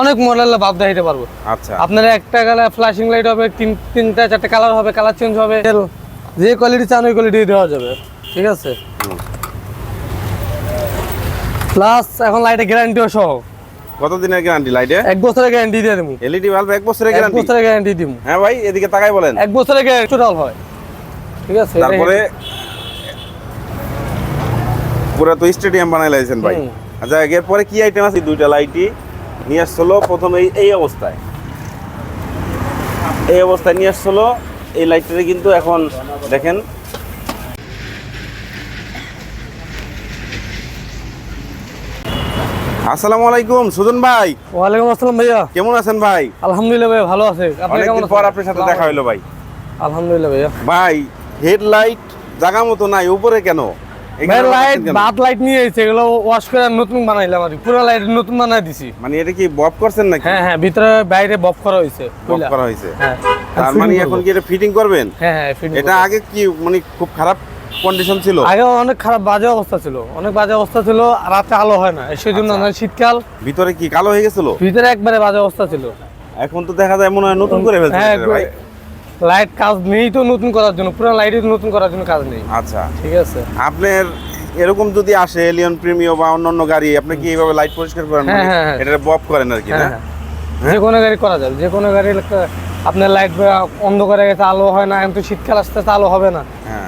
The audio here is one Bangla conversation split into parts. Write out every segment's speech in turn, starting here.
অনেক মডেলের বাল্ব দেখাইতে পারব। আচ্ছা। আপনার একটা কালার ফ্ল্যাশিং লাইট হবে তিন তিনটা চারটে কালার হবে কালার চেঞ্জ হবে। যে কোয়ালিটি চান ওই কোয়ালিটি দেওয়া যাবে। ঠিক আছে? প্লাস এখন লাইটের গ্যারান্টিও সহ। কত দিনের গ্যারান্টি লাইটে এক বছরের গ্যারান্টি দিয়ে দেবো এলইডি বাল্ব এক বছরের এক গ্যারান্টি বছরের গ্যারান্টি দিব হ্যাঁ ভাই এদিকে তাকাই বলেন। এক বছরের গ্যারান্টি টোটাল হয়। ঠিক আছে? তারপরে পুরো তো স্টেডিয়াম বানাই লাইছেন ভাই। আচ্ছা এরপরে কি আইটেম আছে দুইটা লাইটই নিয়ে আসছিল প্রথম এই অবস্থায়। এই অবস্থায় নিয়ে আসছিল এই লাইটটা কিন্তু এখন দেখেন। আসসালামু আলাইকুম সুজন ভাই। ওয়ালাইকুম আসসালাম ভাইয়া। কেমন আছেন ভাই? আলহামদুলিল্লাহ ভাই ভালো আছে। আপনি কেমন অনেকদিন পর আপনার সাথে দেখা হইল ভাই। আলহামদুলিল্লাহ ভাইয়া। ভাই হেডলাইট জায়গা মতো নাই উপরে কেন? ভাই লাইট বাদ লাইট নিয়ে এগুলো ওয়াশ করে নতুন বানাইলাম আর পুরো লাইট নতুন বানাই দিছি। মানে এটা কি বব করছেন নাকি? হ্যাঁ হ্যাঁ ভিতরে বাইরে বফ করা হয়েছে বব করা হয়েছে। হ্যাঁ। তার মানে এখন কি এটা ফিটিং করবেন? হ্যাঁ হ্যাঁ এটা আগে কি মানে খুব খারাপ কন্ডিশন ছিল? আগে অনেক খারাপ বাজে অবস্থা ছিল। অনেক বাজে অবস্থা ছিল রাতে আলো হয় না। সেই জন্য আচ্ছা। শীতকাল। ভিতরে কি কালো হয়ে গেছিল? ভিতরে একবারে বাজে অবস্থা ছিল। এখন তো দেখা যায় মনে হয় নতুন করে ফেলছে হ্যাঁ লাইট কাজ নেই তো নতুন করার জন্য পুরো লাইট নতুন করার জন্য কাজ নেই। আচ্ছা। ঠিক আছে। আপনার এরকম যদি আসে এলিয়ন প্রিমিও বা অন্যান্য গাড়ি আপনি কি এইভাবে লাইট পরিষ্কার করেন? হ্যাঁ, হ্যাঁ, হ্যাঁ। এটা বব করেন আর কি না। যে কোনো গাড়ি করা যাবে যে কোনো গাড়ি আপনার লাইট অন্ধকারে গেছে আলো হয় না এখন তো শীতকাল আসতে আলো হবে না।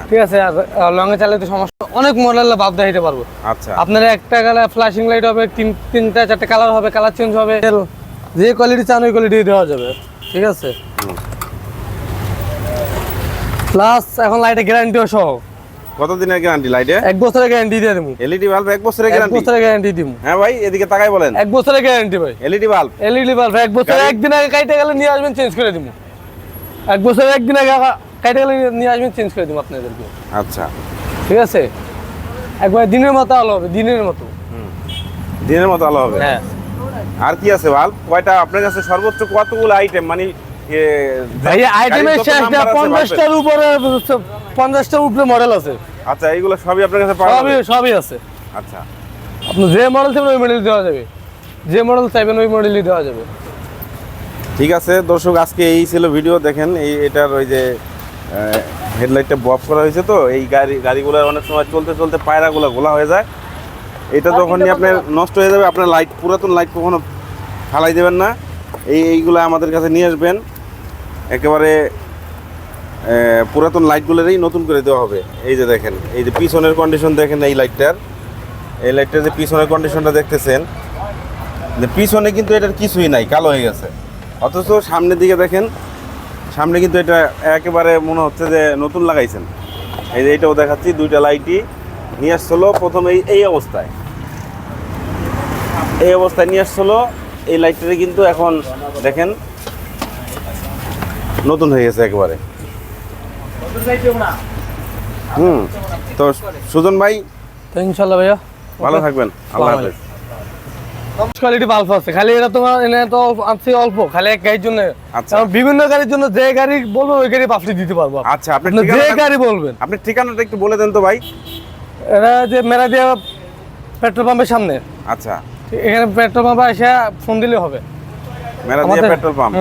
ঠিক আছে আর লঙে চালে তো সমস্যা অনেক মডেলের বাল্ব দেখাইতে পারব। আচ্ছা। আপনার একটা কালার ফ্ল্যাশিং লাইট হবে তিন তিনটা চারটে কালার হবে কালার চেঞ্জ হবে যে কোয়ালিটি চান ওই কোয়ালিটি দেওয়া যাবে। ঠিক আছে। প্লাস এখন লাইটের গ্যারান্টিও সহ। কত দিনের গ্যারান্টি লাইটে এক বছরের গ্যারান্টি দিয়ে দেবো এলইডি বাল্ব এক বছরের এক বছরের গ্যারান্টি দিব হ্যাঁ ভাই এদিকে তাকাই বলেন। এক বছরের গ্যারান্টি ভাই। এলইডি বাল্ব এলইডি বাল্ব এক বছর একদিন আগে কাইটে গেলে নিয়ে আসবেন চেঞ্জ করে দিব এক বছর একদিন আগে কাইটে গেলে নিয়ে আসবেন চেঞ্জ করে দিব আপনাদেরকে। আচ্ছা। ঠিক আছে? একবার দিনের মতো আলো হবে দিনের মতো। দিনের মতো আলো হবে? হ্যাঁ। আর কি আছে বাল্ব কয়টা? আপনার কাছে সর্বোচ্চ কতগুলো আইটেম মানে আইটেমের পঞ্চাশটার উপরে পঞ্চাশটার উপরে মডেল আছে। আচ্ছা এইগুলো সবই আপনার কাছে পাওয়া যাবে? সবই আছে। আচ্ছা। আপনি যে মডেল চাইবেন ওই মডেল দেওয়া যাবে। যে মডেল চাইবেন ওই মডেলই দেওয়া যাবে। ঠিক আছে দর্শক আজকে এই ছিল ভিডিও। দেখেন এই এটার ওই যে হেডলাইটটা বফ করা হয়েছে তো এই গাড়ি গাড়িগুলো অনেক সময় চলতে চলতে পায়রাগুলো গোলা হয়ে যায়। এটা যখনই আপনার নষ্ট হয়ে যাবে আপনার লাইট পুরাতন লাইট কখনো ফালাই দেবেন না। এই এইগুলো আমাদের কাছে নিয়ে আসবেন। একেবারে পুরাতন লাইটগুলোরই নতুন করে দেওয়া হবে। এই যে দেখেন, এই যে পিছনের কন্ডিশন দেখেন এই লাইটটার এই লাইটটার যে পিছনের কন্ডিশনটা দেখতেছেন, যে পিছনে কিন্তু এটার কিছুই নাই, কালো হয়ে গেছে। অথচ সামনের দিকে দেখেন, সামনে কিন্তু এটা একেবারে মনে হচ্ছে যে নতুন লাগাইছেন। এই যে এইটাও দেখাচ্ছি, দুইটা লাইটই নিয়ে আসছিল প্রথমে এই অবস্থায়। এই অবস্থায় নিয়ে আসছিল, এই লাইটটা কিন্তু এখন দেখেন নতুন হয়ে গেছে একেবারে। হুম তো সুজন ভাই তো ইনশাল্লাহ ভাইয়া। ভালো থাকবেন। আল্লাহ হাফেজ। কোয়ালিটি বাল্ব আছে। খালি এটা তোমার এনে তো আছে অল্প। খালি এক গাড়ির জন্য। আচ্ছা। কারণ বিভিন্ন গাড়ির জন্য যে গাড়ি বলবেন ওই গাড়ি বাফলি দিতে পারব আচ্ছা আপনি যে গাড়ি বলবেন। আপনি ঠিকানাটা একটু বলে দেন তো ভাই। এটা যে মেরা দিয়া পেট্রোল পাম্পের সামনে। আচ্ছা। এখানে পেট্রোল পাম্পে এসে ফোন দিলে হবে। মেরা দিয়ে পেট্রোল পাম্প।